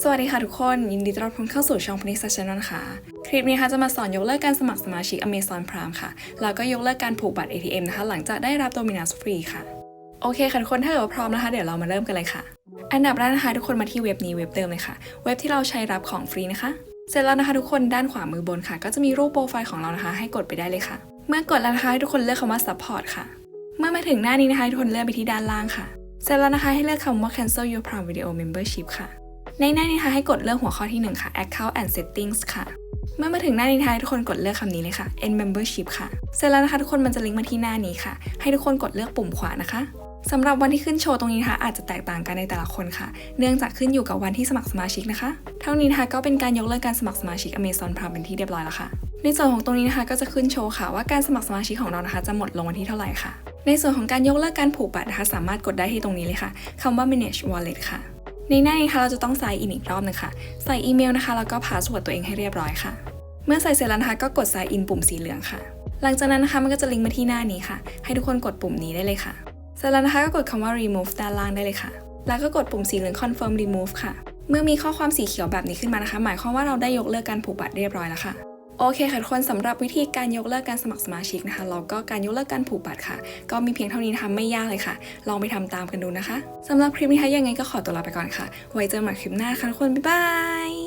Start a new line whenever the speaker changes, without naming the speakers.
สวัสดีค่ะทุกคน ยินดีต้อนรับทุกเข้าสู่ช่องพนิสช n นลค่ะ คลิปนี้นะคะจะมาสอนยกเลิกการสมัครสมาชิก Amazon Prime ค่ะ แล้วก็ยกเลิกการผูกบัตร ATM นะคะ หลังจากได้รับ Dominus ฟรีค่ะ โอเคค่ะทุกคนถ้าเกิดว่าพร้อมนะคะ เดี๋ยวเรามาเริ่มกันเลยค่ะ อันดับแรกนะคะทุกคนมาที่เว็บนี้เว็บเดิมเลยค่ะ เว็บที่เราใช้รับของฟรีนะคะ เสร็จแล้วนะคะทุกคนด้านขวามือบนค่ะ ก็จะมีรูปโปรไฟล์ของเรานะคะ ให้กดไปได้เลยค่ะ เมื่อกดแล้วนะคะทุกคนเลือกคำว่า support ค่ะ เมื่อมาถึงหน้านี้นะคะทุกคนเลื่อนไปที่ด้านล่างค่ะ เสร็จแล้วนะคะให้เลือกคำว่า cancel your prime video membership ค่ะ ในหน้านี้นะคะให้กดเลือกหัวข้อที่ 1 ค่ะ account and settings ค่ะ เมื่อมาถึงหน้านี้นะคะให้ทุกคนกดเลือกคำนี้เลยค่ะ end membership ค่ะ เสร็จแล้วนะคะทุกคนมันจะลิงก์มาที่หน้านี้ค่ะ ให้ทุกคนกดเลือกปุ่มขวานะคะสำหรับวันที่ขึ้นโชว์ตรงนี้นะคะอาจจะแตกต่างกันในแต่ละคนค่ะ เนื่องจากขึ้นอยู่กับวันที่สมัครสมาชิกนะคะ เท่านี้นะคะก็เป็นการยกเลิกการสมัครสมาชิก Amazon Prime เป็นที่เรียบร้อยแล้วค่ะ ในส่วนของตรงนี้นะคะก็จะขึ้นโชว์ค่ะว่าการสมัครสมาชิกของเรานะคะจะหมดลงวันที่เท่าไหร่ค่ะ ในส่วนของการยกเลิกการผูกบัตรนะคะสามารถกดได้ที่ตรงนี้เลยค่ะคำว่า manage wallet ค่ะ ในหน้านี้ค่ะเราจะต้องใส่อินอีกรอบหนึงค่ะ ใส่อีเมลนะคะแล้วก็พาสเวิร์ดตัวเองให้เรียบร้อยค่ะ เมื่อใส่เสร็จแล้วนะคะก็กด sign in ปุ่มสีเหลืองค่ะ หลังจากนั้นนะคะมันก็จะลิงก์มาที่หน้านี้ค่ะ ให้ทุกคนกดปุ่มนี้ได้เลยค่ะ เสร็จแล้วนะคะก็กดคำว่า remove ด้านล่างได้เลยค่ะ แล้วก็กดปุ่มสีเหลือง confirm remove ค่ะ เมื่อมีข้อความสีเขียวแบบนี้ขึ้นมานะคะ หมายความว่าเราได้ยกเลิกการผูกบัตรเรียบร้อยแล้วค่ะ โอเคค่ะทุกคนสำหรับวิธีการยกเลิกการสมัครสมาชิกนะคะเราก็การยกเลิกการผูกบัตรค่ะ ก็มีเพียงเท่านี้นะคะไม่ยากเลยค่ะ ลองไปทำตามกันดูนะคะสำหรับคลิปนี้ค่ะยังไงก็ขอตัวลาไปก่อนค่ะ ไว้เจอกันใหม่คลิปหน้าค่ะทุกคนบ๊ายบาย